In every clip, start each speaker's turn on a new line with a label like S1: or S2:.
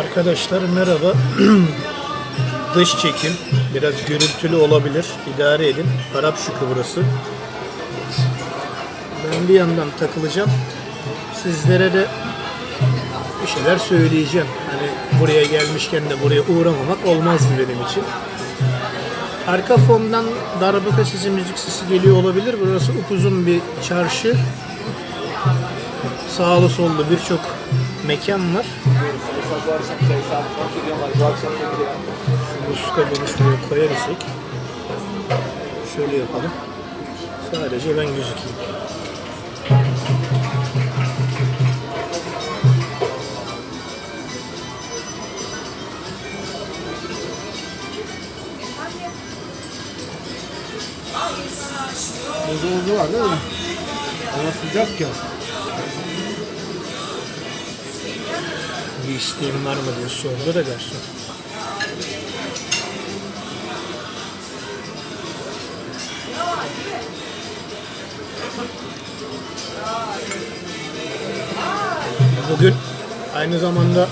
S1: Arkadaşlar merhaba. Dış çekim biraz gürültülü olabilir. İdare edin. Arap şükrü burası. Ben bir yandan takılacağım. Sizlere de bir şeyler söyleyeceğim. Hani buraya gelmişken de buraya uğramamak olmazdı benim için. Arka fondan darbuka sesi, müzik sesi geliyor olabilir. Burası upuzun bir çarşı. Sağlı sollu birçok mekan var. Rus kabuğunu şuraya koyarsak şöyle yapalım. Sadece ben gözükeyim.
S2: Buzdolabı var değil mi? Hava sıcak ya.
S1: Bir isteğin var mı diye sordu da garson. Bugün aynı zamanda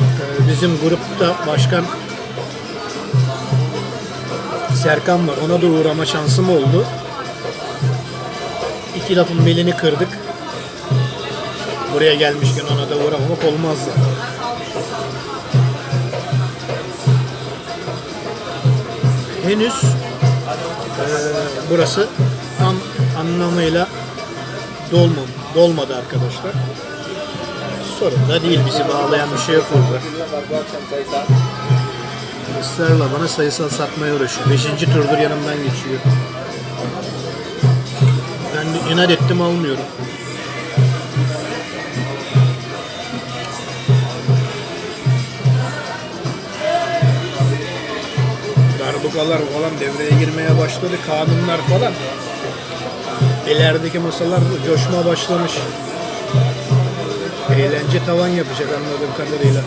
S1: e, bizim grupta başkan Serkan var. Ona da uğrama şansım oldu. İki lafın belini kırdık. Buraya gelmişken ona da uğramamak olmazdı. Henüz eee, burası tam anlamıyla dolma, dolmadı arkadaşlar. Sorun da değil bizi bağlayan bir şey yok burada. Israrla bana sayısal satmaya uğraşıyor. Beşinci turdur yanımdan geçiyor. Ben inat ettim almıyorum. Darbukalar falan devreye girmeye başladı. Kanunlar falan. İlerideki masalar coşma başlamış. Eğlence tavan yapacak anladığım kadarıyla.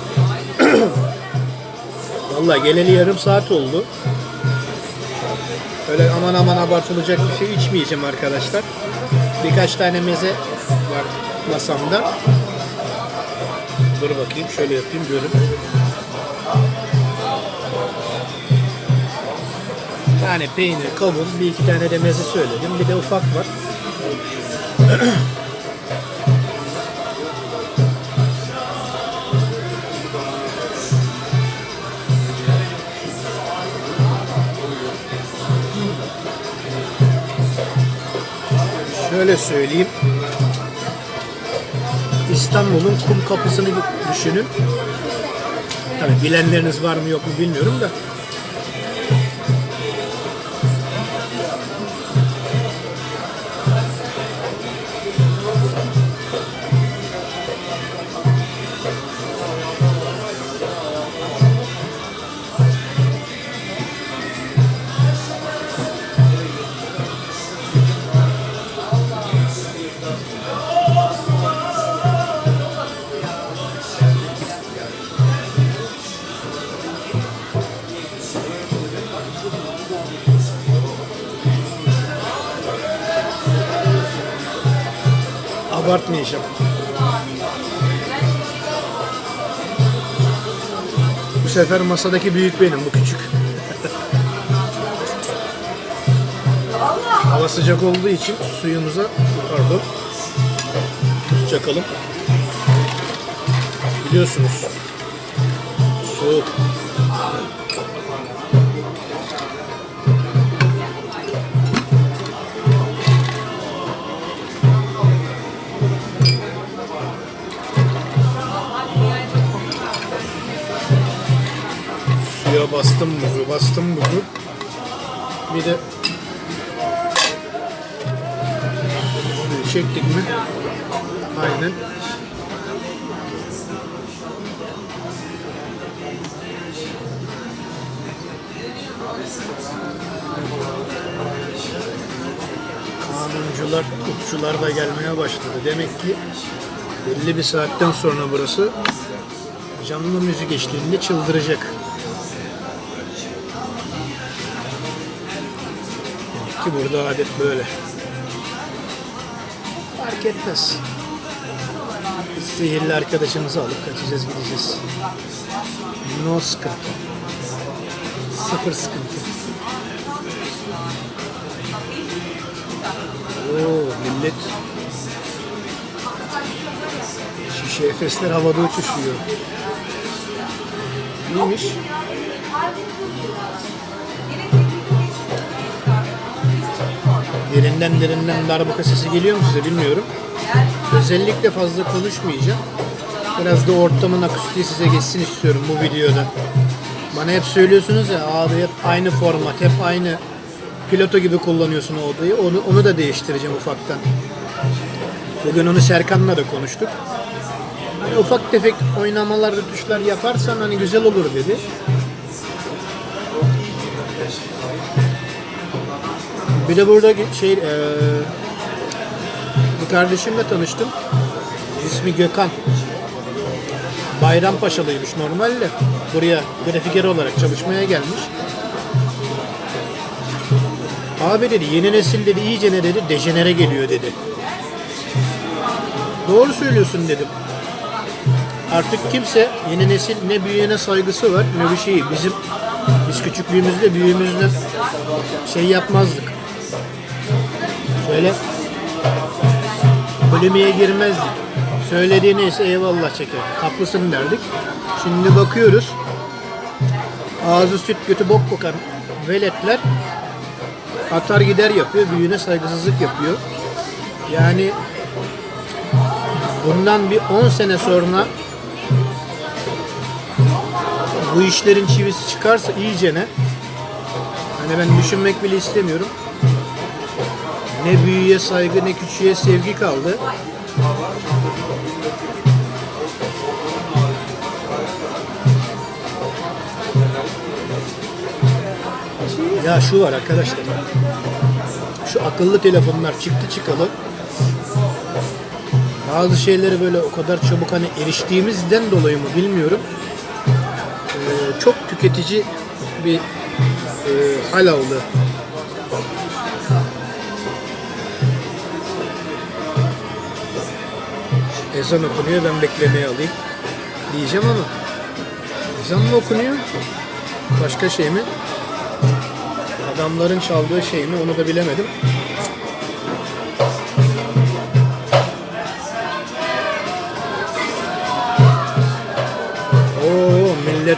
S1: Vallahi geleli yarım saat oldu. Öyle aman aman abartılacak bir şey içmeyeceğim arkadaşlar. Birkaç tane meze var masamda. Dur bakayım şöyle yapayım görün. Tane peynir, kavun, bir iki tane de meze söyledim. Bir de ufak var. Şöyle söyleyeyim. İstanbul'un kum kapısını düşünün. Tabii bilenleriniz var mı yok mu bilmiyorum da. Sefer masadaki büyük benim, bu küçük. Hava sıcak olduğu için suyumuza, pardon, çakalım. Biliyorsunuz, soğuk. Bastım buzu, bastım buzu. Bir de çektik mi? Aynen. Kanuncular, hukukçular da gelmeye başladı. Demek ki belli bir saatten sonra burası canlı müzik eşliğinde çıldıracak. Ki burada adet böyle. Fark etmez. Sihirli arkadaşımızı alıp kaçacağız gideceğiz. No sıkıntı. Sıfır sıkıntı. Oo millet Şişe Efesler havada uçuşuyor. İyiymiş. Derinden derinden darbuka sesi geliyor mu size bilmiyorum. Özellikle fazla konuşmayacağım. Biraz da ortamın akustiği size geçsin istiyorum bu videoda. Bana hep söylüyorsunuz ya abi hep aynı format, hep aynı piloto gibi kullanıyorsun o odayı. Onu, onu da değiştireceğim ufaktan. Bugün onu Serkan'la da konuştuk. Hani ufak tefek oynamalar, rötuşlar yaparsan hani güzel olur dedi. Bir de burada şey eee bir kardeşimle tanıştım. İsmi Gökhan. Bayrampaşalıymış normalde. Buraya grafiker olarak çalışmaya gelmiş. Abi dedi yeni nesil dedi iyice ne dedi dejenere geliyor dedi. Doğru söylüyorsun dedim. Artık kimse yeni nesil ne büyüğüne saygısı var ne bir şeyi. Bizim biz küçüklüğümüzde büyüğümüzde şey yapmazdık. Şöyle polemiğe girmezdik. Söylediği neyse eyvallah çekerdik. Haklısın derdik. Şimdi bakıyoruz. Ağzı süt götü bok kokan veletler atar gider yapıyor. Büyüğüne saygısızlık yapıyor. Yani bundan bir 10 sene sonra bu işlerin çivisi çıkarsa iyicene hani ben düşünmek bile istemiyorum. Ne büyüğe saygı ne küçüğe sevgi kaldı. Ya şu var arkadaşlar. Şu akıllı telefonlar çıktı çıkalı. Bazı şeyleri böyle o kadar çabuk hani eriştiğimizden dolayı mı bilmiyorum. Ee, çok tüketici bir e, hal aldı. Ezan okunuyor ben beklemeye alayım diyeceğim ama ezan mı okunuyor? Başka şey mi? Adamların çaldığı şey mi onu da bilemedim. Oo millet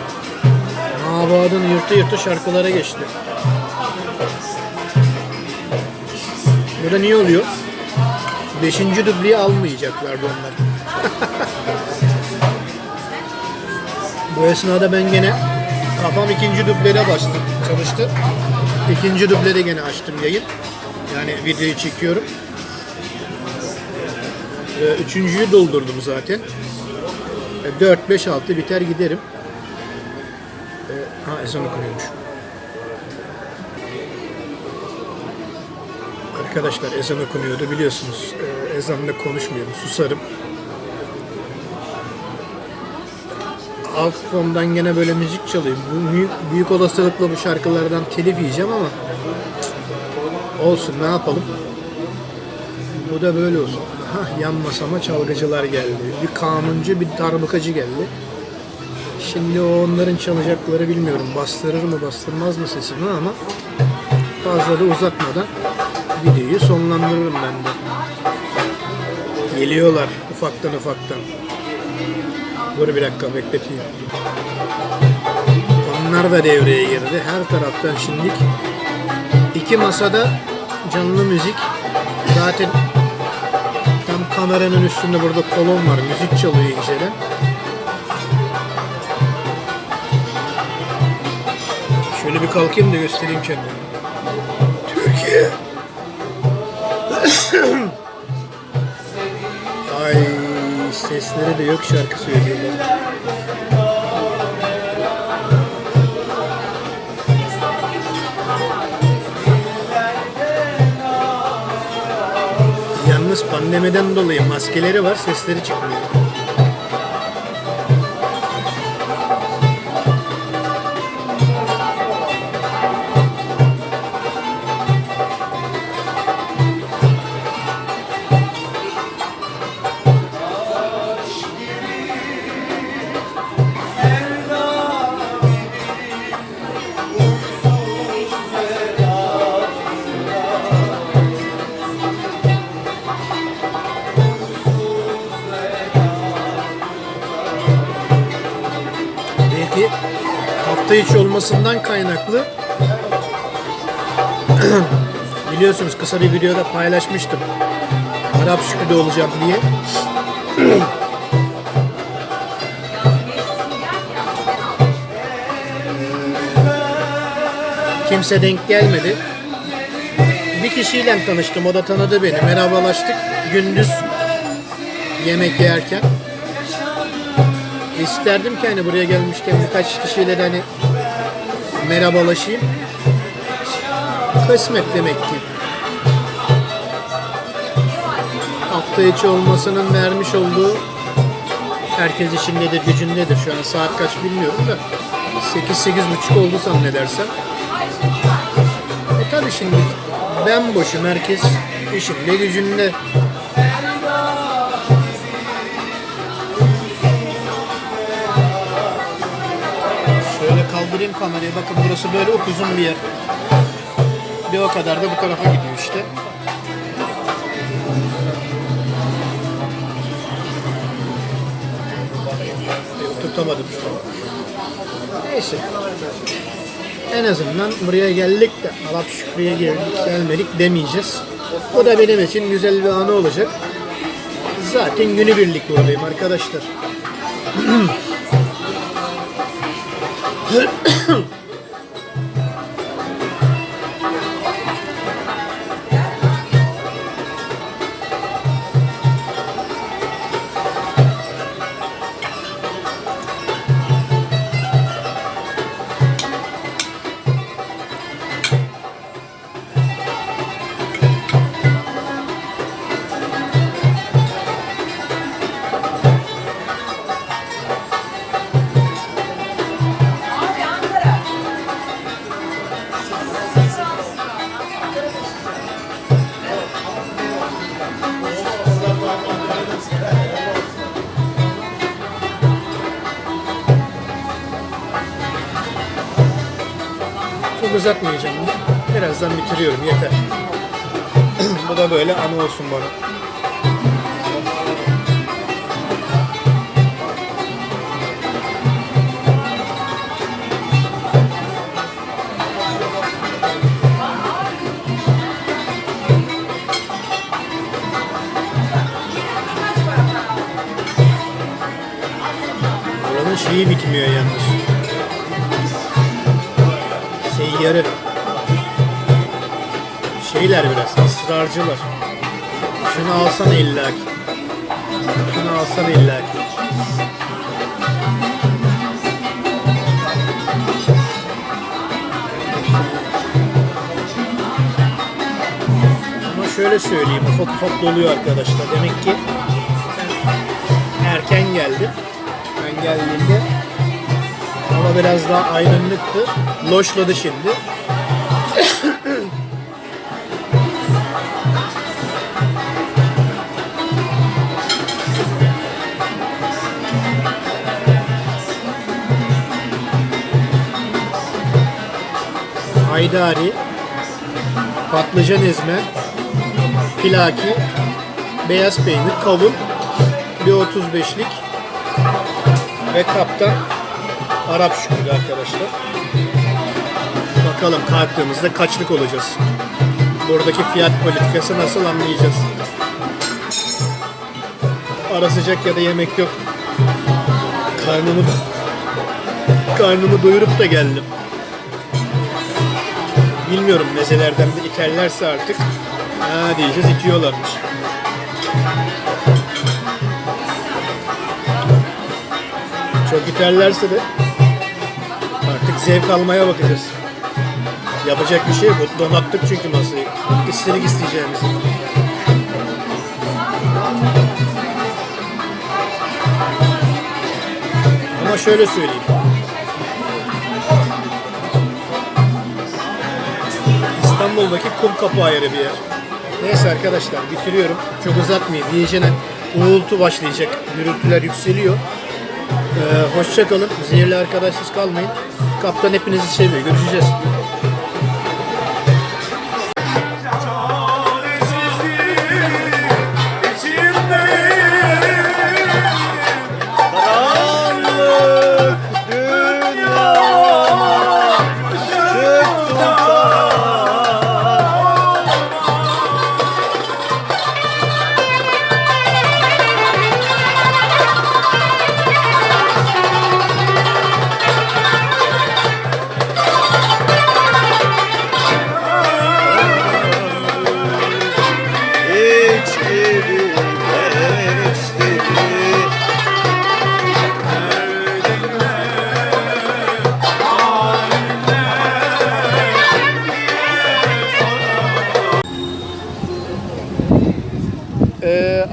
S1: mabadın yırtı yırtı şarkılara geçti. Bu da niye oluyor? Beşinci dubleyi almayacaklardı onlar. Bu esnada ben gene kafam ikinci dublede bastı, çalıştı. İkinci dublede gene açtım yayın. Yani videoyu çekiyorum. Ee, Üçüncüyü doldurdum zaten. 4, 5, 6 biter giderim. Ee, Ha ezan okunuyormuş. Arkadaşlar ezan okunuyordu biliyorsunuz. Ee, ezanla konuşmuyorum, susarım. Alt fondan gene böyle müzik çalıyor. Bu büyük, büyük olasılıkla bu şarkılardan telif yiyeceğim ama olsun ne yapalım. Bu da böyle olsun. Hah, yan masama çalgıcılar geldi. Bir kanuncu, bir darbukacı geldi. Şimdi onların çalacakları bilmiyorum. Bastırır mı bastırmaz mı sesimi ama fazla da uzatmadan videoyu sonlandırırım ben de. Geliyorlar ufaktan ufaktan. Dur bir dakika bekleteyim. Onlar da devreye girdi. Her taraftan şimdilik iki masada canlı müzik. Zaten tam kameranın üstünde burada kolon var. Müzik çalıyor inceden. Şöyle bir kalkayım da göstereyim kendimi. Türkiye. Ay sesleri de yok şarkı söylüyorlar. Yalnız pandemiden dolayı maskeleri var, sesleri çıkmıyor. Olmasından kaynaklı biliyorsunuz kısa bir videoda paylaşmıştım. Arap şükrü olacağım diye. Kimse denk gelmedi. Bir kişiyle tanıştım. O da tanıdı beni. Merhabalaştık. Gündüz yemek yerken. İsterdim ki hani buraya gelmişken birkaç kişiyle de hani merhabalaşayım. Kısmet demek ki. Hafta içi olmasının vermiş olduğu herkes işindedir, gücündedir. Şu an saat kaç bilmiyorum da 8-8.30 oldu zannedersem. E tabi şimdi ben boşum, herkes işinde, gücünde. Kaldırayım kamerayı. Bakın burası böyle upuzun bir yer. Bir o kadar da bu tarafa gidiyor işte. Tutamadım. Neyse. En azından buraya geldik de Arap Şükrü'ye geldik, gelmedik demeyeceğiz. Bu da benim için güzel bir anı olacak. Zaten günübirlik buradayım arkadaşlar. Huh? Birazdan bitiriyorum yeter. Bu da böyle anı olsun bana. Şeyi bitmiyor yalnız. Seyyarı. Şeyler biraz, ısrarcılar. Şunu alsana illaki. Şunu alsana illaki. Ama şöyle söyleyeyim, ufak ufak doluyor arkadaşlar. Demek ki erken geldi. Ben geldiğimde hava biraz daha aydınlıktı. Loşladı şimdi. Haydari, patlıcan ezme, pilaki, beyaz peynir, kavun, bir 35'lik ve kaptan Arap şükrü arkadaşlar. Bakalım kalktığımızda kaçlık olacağız. Buradaki fiyat politikası nasıl anlayacağız. Ara sıcak ya da yemek yok. Karnımı karnımı doyurup da geldim. Bilmiyorum mezelerden de iterlerse artık ha diyeceğiz itiyorlarmış. Çok iterlerse de artık zevk almaya bakacağız. Yapacak bir şey yok. Donattık çünkü masayı. İstedik isteyeceğimizi. Ama şöyle söyleyeyim. İstanbul'daki kum kapı ayrı bir yer. Neyse arkadaşlar bitiriyorum. Çok uzatmayayım. Yiyeceğine uğultu başlayacak. Gürültüler yükseliyor. Ee, hoşça kalın. Zehirli arkadaşsız kalmayın. Kaptan hepinizi seviyor. Görüşeceğiz.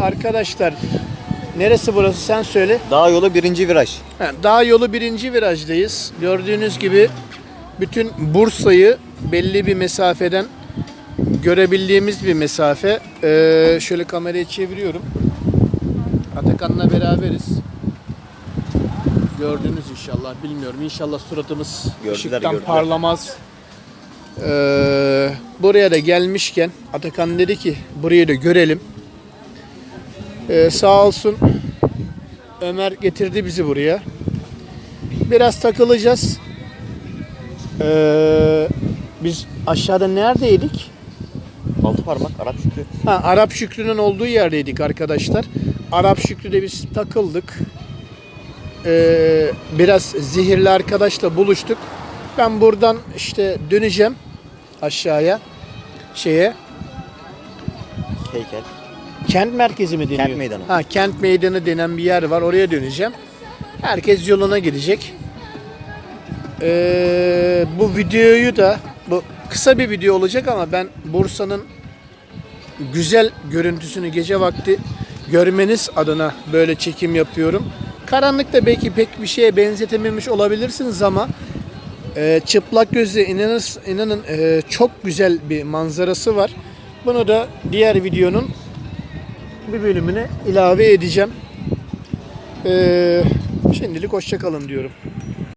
S1: Arkadaşlar neresi burası sen söyle.
S3: Dağ yolu birinci viraj.
S1: Ha, Dağ yolu birinci virajdayız. Gördüğünüz gibi bütün Bursa'yı belli bir mesafeden görebildiğimiz bir mesafe. Ee, şöyle kamerayı çeviriyorum. Atakan'la beraberiz. Gördünüz inşallah. Bilmiyorum. İnşallah suratımız
S3: Gördüler,
S1: ışıktan
S3: gördüler.
S1: parlamaz. Ee, buraya da gelmişken Atakan dedi ki burayı da görelim. Ee, sağ olsun Ömer getirdi bizi buraya. Biraz takılacağız. Ee, biz aşağıda neredeydik?
S3: Altı parmak Arap Şükrü.
S1: Ha, Arap Şükrü'nün olduğu yerdeydik arkadaşlar. Arap Şükrü'de biz takıldık. Ee, biraz zehirli arkadaşla buluştuk. Ben buradan işte döneceğim aşağıya şeye
S3: Heykel.
S1: Kent merkezi mi deniyor?
S3: Kent meydanı.
S1: Ha, kent meydanı denen bir yer var. Oraya döneceğim. Herkes yoluna gidecek. Ee, bu videoyu da bu kısa bir video olacak ama ben Bursa'nın güzel görüntüsünü gece vakti görmeniz adına böyle çekim yapıyorum. Karanlıkta belki pek bir şeye benzetememiş olabilirsiniz ama e, çıplak gözle inanır, inanın e, çok güzel bir manzarası var. Bunu da diğer videonun bir bölümüne ilave edeceğim. Ee, şimdilik hoşçakalın diyorum.